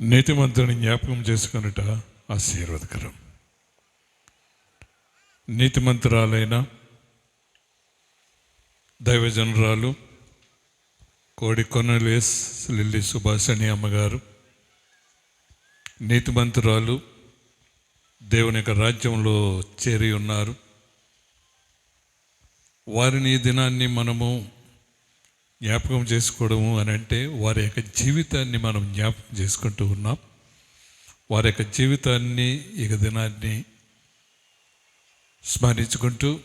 నీతిమంతుని జ్ఞాపకం చేసుకున్నట ఆశీర్వాదకరం. నీతిమంతురాలైన దైవజనరాలు కోడి కొనలేస్ లిల్లీ సుభాషణి అమ్మగారు నీతిమంతురాలు దేవుని యొక్క రాజ్యంలో చేరి ఉన్నారు. వారిని ఈ దినాన్ని మనము జ్ఞాపకం చేసుకోవడము అని అంటే వారి యొక్క జీవితాన్ని మనం జ్ఞాపకం చేసుకుంటూ ఉన్నాం. వారి యొక్క జీవితాన్ని ఇక దినాన్ని స్మరించుకుంటూ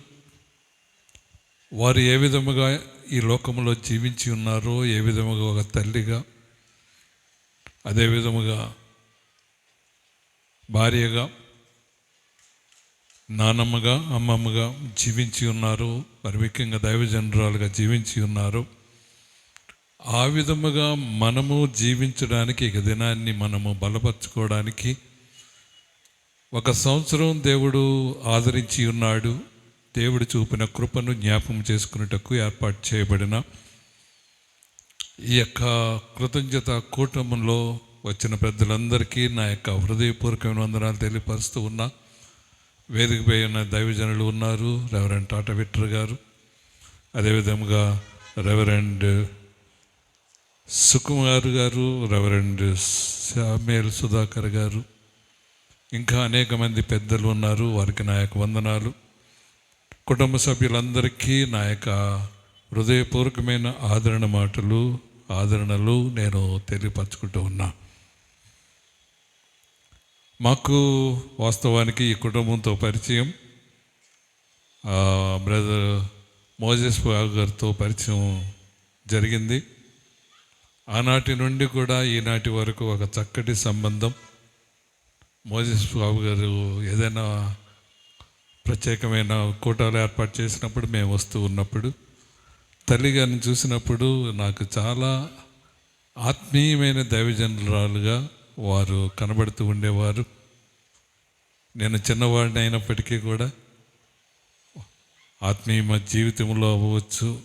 వారు ఏ విధముగా ఈ లోకంలో జీవించి ఉన్నారో ఏ విధముగా ఒక తల్లిగా అదే విధముగా భార్యగా నానమ్మగా అమ్మమ్మగా జీవించి ఉన్నారు మరి ముఖ్యంగా దైవజనరాలుగా జీవించి ఉన్నారు ఆ విధముగా మనము జీవించడానికి ఇక దినాన్ని మనము బలపరచుకోవడానికి ఒక సంవత్సరం దేవుడు ఆదరించి ఉన్నాడు. దేవుడు చూపిన కృపను జ్ఞాపకం చేసుకున్నటకు ఏర్పాటు చేయబడిన ఈ యొక్క కృతజ్ఞత కూటమిలో వచ్చిన పెద్దలందరికీ నా యొక్క హృదయపూర్వకమైన వందనాలు తెలియపరుస్తూ ఉన్నా. వేదికపై ఉన్న దైవజనులు ఉన్నారు. రెవరెండ్ టాటా విట్టర్ గారు. అదేవిధంగా రెవరెండ్ సుకుమార్ గారు రెవరెండ్ శామ్యుల్ సుధాకర్ గారు ఇంకా అనేక మంది పెద్దలు ఉన్నారు వారికి నా యొక్క వందనాలు. కుటుంబ సభ్యులందరికీ నా యొక్క హృదయపూర్వకమైన ఆదరణ మాటలు ఆదరణలు నేను తెలియపరచుకుంటూ ఉన్నా. మాకు వాస్తవానికి ఈ కుటుంబంతో పరిచయం బ్రదర్ మోజెస్ బాబు గారితో పరిచయం జరిగింది. ఆనాటి నుండి కూడా ఈనాటి వరకు ఒక చక్కటి సంబంధం. మోజెస్ బాబు గారు ఏదైనా ప్రత్యేకమైన కూటాలు ఏర్పాటు చేసినప్పుడు మేము వస్తూ ఉన్నప్పుడు తల్లి గారిని చూసినప్పుడు నాకు చాలా ఆత్మీయమైన దైవజనురాలుగా వారు కనబడుతూ ఉండేవారు. నేను చిన్నవాడిని అయినప్పటికీ కూడా ఆత్మీయ జీవితంలో అవ్వచ్చు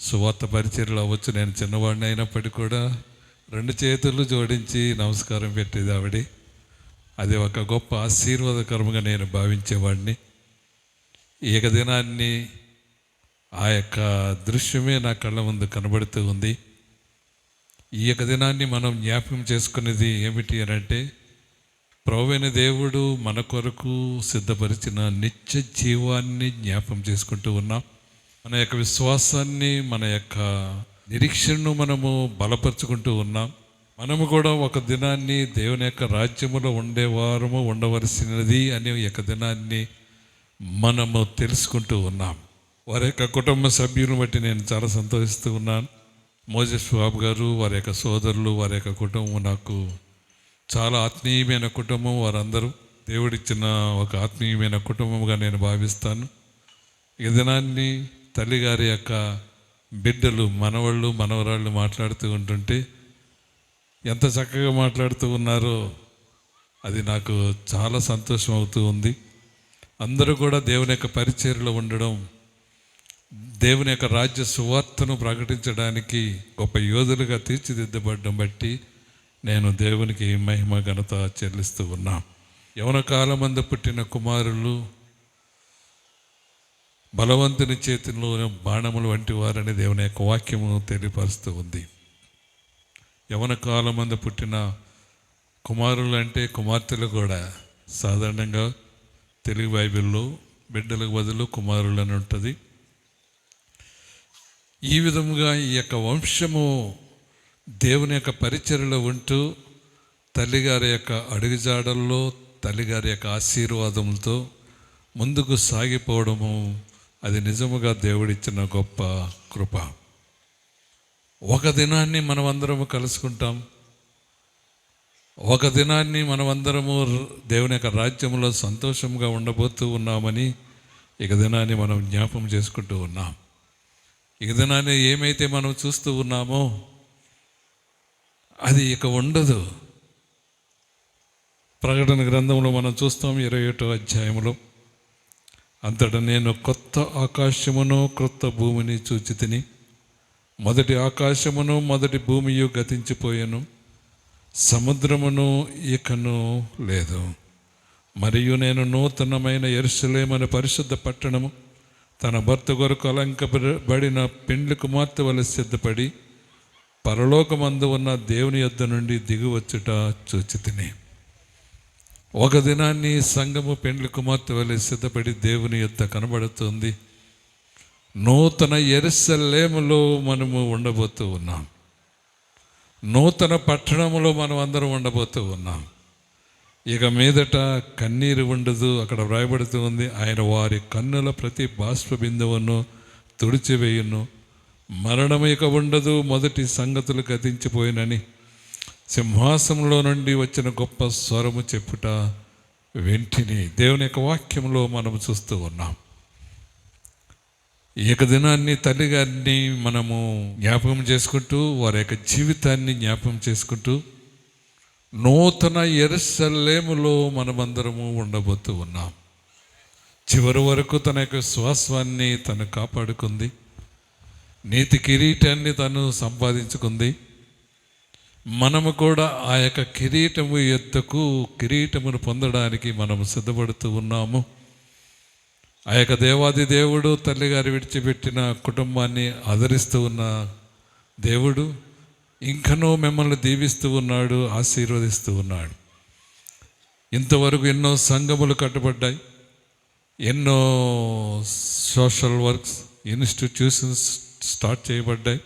సువార్త పరిచయలు అవ్వచ్చు. నేను చిన్నవాడిని అయినప్పటికీ కూడా రెండు చేతులు జోడించి నమస్కారం పెట్టేది ఆవిడ. అది ఒక గొప్ప ఆశీర్వాదకరంగా నేను భావించేవాడిని. ఈ దినాన్ని ఆ యొక్క దృశ్యమే నా కళ్ళ ముందు కనబడుతూ ఉంది. ఈ యొక్క దినాన్ని మనం జ్ఞాపకం చేసుకునేది ఏమిటి అని అంటే ప్రభువైన దేవుడు మన కొరకు సిద్ధపరిచిన నిత్య జీవాన్ని జ్ఞాపకం చేసుకుంటూ ఉన్నాం. మన యొక్క విశ్వాసాన్ని మన యొక్క నిరీక్షణను మనము బలపరుచుకుంటూ ఉన్నాం. మనము కూడా ఒక దినాన్ని దేవుని యొక్క రాజ్యములో ఉండేవారము ఉండవలసినది అనే యొక్క దినాన్ని మనము తెలుసుకుంటూ ఉన్నాం. వారి యొక్క కుటుంబ సభ్యులను బట్టి నేను చాలా సంతోషిస్తూ ఉన్నాను. మోజస్ బాబు గారు వారి యొక్క సోదరులు వారి యొక్క కుటుంబం నాకు చాలా ఆత్మీయమైన కుటుంబం వారందరూ. దేవుడిచ్చిన ఒక ఆత్మీయమైన కుటుంబంగా నేను భావిస్తాను. ఈ దినాన్ని తల్లిగారి యొక్క బిడ్డలు మనవాళ్ళు మనవరాళ్ళు మాట్లాడుతూ ఉంటుంటే ఎంత చక్కగా మాట్లాడుతూ ఉన్నారో అది నాకు చాలా సంతోషం అవుతూ ఉంది. అందరూ కూడా దేవుని యొక్క పరిచర్లో ఉండడం దేవుని యొక్క రాజ్య సువార్తను ప్రకటించడానికి గొప్ప యోధులుగా తీర్చిదిద్దబడడం బట్టి నేను దేవునికి మహిమ ఘనత చెల్లిస్తూ ఉన్నా. యవన కాలమందు పుట్టిన కుమారులు బలవంతుని చేతిలో బాణములు వంటి వారని దేవుని యొక్క వాక్యము తెలియపరుస్తూ ఉంది. యవన కాలం మంది పుట్టిన కుమారులు అంటే కుమార్తెలు కూడా సాధారణంగా తెలుగు బైబిల్లో బిడ్డలకు బదులు కుమారులు అని ఉంటుంది. ఈ విధముగా ఈ యొక్క వంశము దేవుని యొక్క పరిచర్లో ఉంటూ తల్లిగారి యొక్క అడుగుజాడల్లో తల్లిగారి యొక్క ఆశీర్వాదములతో ముందుకు సాగిపోవడము అది నిజముగా దేవుడిచ్చిన గొప్ప కృప. ఒక దినాన్ని మనమందరము కలుసుకుంటాం. ఒక దినాన్ని మనమందరము దేవుని యొక్క రాజ్యంలో సంతోషంగా ఉండబోతూ ఉన్నామని ఇక దినాన్ని మనం జ్ఞాపం చేసుకుంటూ ఉన్నాం. ఇక దినాన్ని ఏమైతే మనం చూస్తూ ఉన్నామో అది ఇక ఉండదు. ప్రకటన గ్రంథంలో మనం చూస్తాం ఇరవై ఒకటో అధ్యాయంలో అంతటా నేను కొత్త ఆకాశమును క్రొత్త భూమిని చూచి తిని మొదటి ఆకాశమును మొదటి భూమియు గతించిపోయాను. సముద్రమును ఇకను లేదు. మరియు నేను నూతనమైన ఎరుసలేమని పరిశుద్ధ పట్టణము తన భర్త కొరకు అలంకబడిన పెండ్లి కుమార్తె వల్ల సిద్ధపడి పరలోకమందు ఉన్న దేవుని యొద్ద నుండి దిగువచ్చుట చూచి తిని ఒక దినాన్ని సంఘము పెండ్లి కుమార్తె వలె సిద్ధపడి దేవుని యొక్క కనబడుతుంది. నూతన ఎరుసలేములో మనము ఉండబోతూ ఉన్నాం. నూతన పట్టణములో మనం అందరం ఉండబోతూ ఉన్నాం. ఇక మీదట కన్నీరు ఉండదు అక్కడ వ్రాయబడుతూ ఉంది ఆయన వారి కన్నుల ప్రతి బాష్ప బిందువును తుడిచివేయును. మరణం ఇక ఉండదు మొదటి సంగతులు గతించిపోయినని. సింహాసంలో నుండి వచ్చిన గొప్ప స్వరము చెప్పుట వెంటిని దేవుని యొక్క వాక్యంలో మనం చూస్తూ ఉన్నాం. ఏకదినాన్ని తల్లి గారిని మనము జ్ఞాపకం చేసుకుంటూ వారి యొక్క జీవితాన్ని జ్ఞాపకం చేసుకుంటూ నూతన ఎరుసలేములో మనమందరము ఉండబోతూ ఉన్నాం. చివరి వరకు తన యొక్క శ్వాసాన్ని తను కాపాడుకుంది. నీతి కిరీటాన్ని తను సంపాదించుకుంది. మనము కూడా ఆ యొక్క కిరీటము ఎత్తుకు కిరీటమును పొందడానికి మనము సిద్ధపడుతూ ఉన్నాము. ఆ యొక్క దేవాది దేవుడు తల్లిగారు విడిచిపెట్టిన కుటుంబాన్ని ఆదరిస్తూ ఉన్న దేవుడు ఇంకనూ మిమ్మల్ని దీవిస్తూ ఉన్నాడు ఆశీర్వదిస్తూ ఉన్నాడు. ఇంతవరకు ఎన్నో సంఘములు కట్టబడ్డాయి ఎన్నో సోషల్ వర్క్స్ ఇన్స్టిట్యూషన్స్ స్టార్ట్ చేయబడ్డాయి.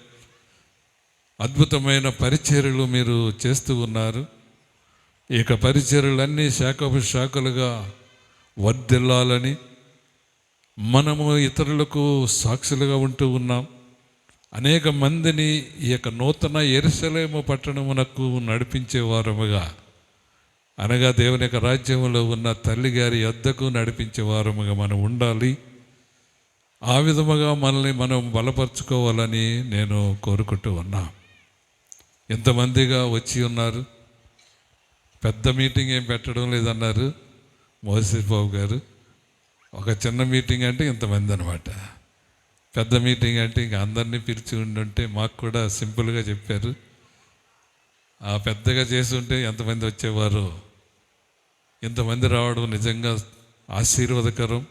అద్భుతమైన పరిచర్యలు మీరు చేస్తూ ఉన్నారు. ఇక పరిచర్యలన్నీ శాఖపు శాఖలుగా వర్దిల్లాలని మనము ఇతరులకు సాక్షులుగా ఉంటూ ఉన్నాం. అనేక మందిని ఈ యొక్క నూతన ఎరుసలేము పట్టణమునకు నడిపించే వారముగా అనగా దేవుని యొక్క రాజ్యంలో ఉన్న తల్లిగారి వద్దకు నడిపించే వారముగా మనం ఉండాలి. ఆ విధముగా మనల్ని మనం బలపరుచుకోవాలని నేను కోరుకుంటూ ఉన్నాను ఎంతమందిగా వచ్చి ఉన్నారు? పెద్ద మీటింగ్ ఏం పెట్టడం లేదన్నారు మోసీ బాబు గారు. ఒక చిన్న మీటింగ్ అంటే ఇంతమంది అనమాట పెద్ద మీటింగ్ అంటే ఇంక అందరినీ పిలిచి ఉండుంటే మాకు కూడా సింపుల్గా చెప్పారు. ఆ పెద్దగా చేసి ఉంటే ఎంతమంది వచ్చేవారు? ఇంతమంది రావడం నిజంగా ఆశీర్వాదకరం.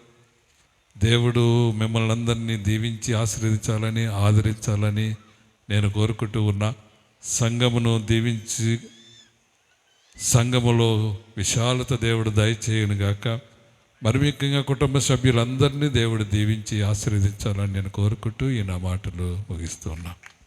దేవుడు మిమ్మల్ని అందరినీ దీవించి ఆశీర్వదించాలని ఆదరించాలని నేను కోరుకుంటూ ఉన్నా. సంఘమును దీవించి సంఘములో విశాలత దేవుడు దయచేయను గాక. మరి ముఖ్యంగా కుటుంబ సభ్యులందరినీ దేవుడు దీవించి ఆశీర్వదించాలని నేను కోరుకుంటూ ఈ నా మాటలు ముగిస్తున్నాను